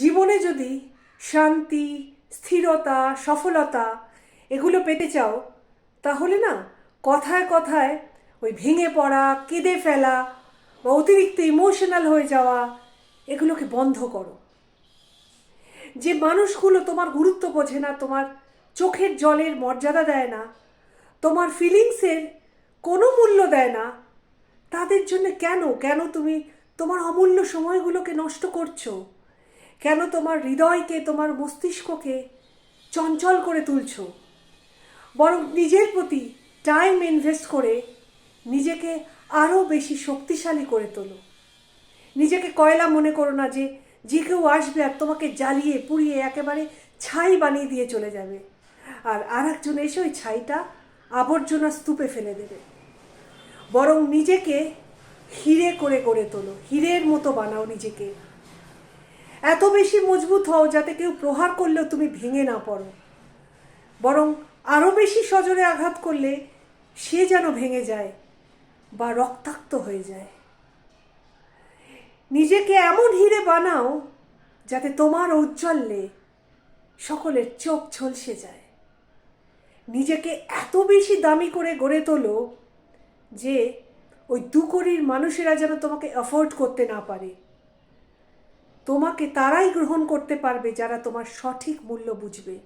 জীবনে যদি শান্তি, স্থিরতা, সফলতা এগুলো পেতে চাও, তাহলে না, কথায় কথায় ওই ভেঙে পড়া, কেঁদে ফেলা বা অতিরিক্ত ইমোশনাল হয়ে যাওয়া এগুলোকে বন্ধ করো। যে মানুষগুলো তোমার গুরুত্ব বোঝে না, তোমার চোখের জলের মর্যাদা দেয় না, তোমার ফিলিংসের কোনো মূল্য দেয় না, তাদের জন্য কেন কেন তুমি তোমার অমূল্য সময়গুলোকে নষ্ট করছ? কেন তোমার হৃদয়কে, তোমার মস্তিষ্ককে চঞ্চল করে তুলছো? বরং নিজের প্রতি টাইম ইনভেস্ট করে নিজেকে আরও বেশি শক্তিশালী করে তোলো। নিজেকে কয়লা মনে করো না যে যে কেউ আসবে আর তোমাকে জ্বালিয়ে, পুড়িয়ে একেবারে ছাই বানিয়ে দিয়ে চলে যাবে। আর আর একজন এসে ওই ছাইটা আবর্জনা স্তূপে ফেলে দেবে। বরং নিজেকে হিরে করে গড়ে তোলো। হীরের মতো বানাও নিজেকে। এত বেশি মজবুত হও যাতে কেউ প্রহার করলেও তুমি ভেঙে না পড়ো। বরং আরও বেশি সজোরে আঘাত করলে সে যেন ভেঙে যায় বা রক্তাক্ত হয়ে যায়। নিজেকে এমন হিরে বানাও যাতে তোমার ঔজ্জ্বল্যে সকলের চোখ ঝলসে যায়। নিজেকে এত বেশি দামি করে গড়ে তোলো যে ওই দুকড়ির মানুষেরা যেন তোমাকে অ্যাফোর্ড করতে না পারে। তোমাকে তারাই গ্রহণ করতে পারবে যারা তোমার সঠিক মূল্য বুঝবে।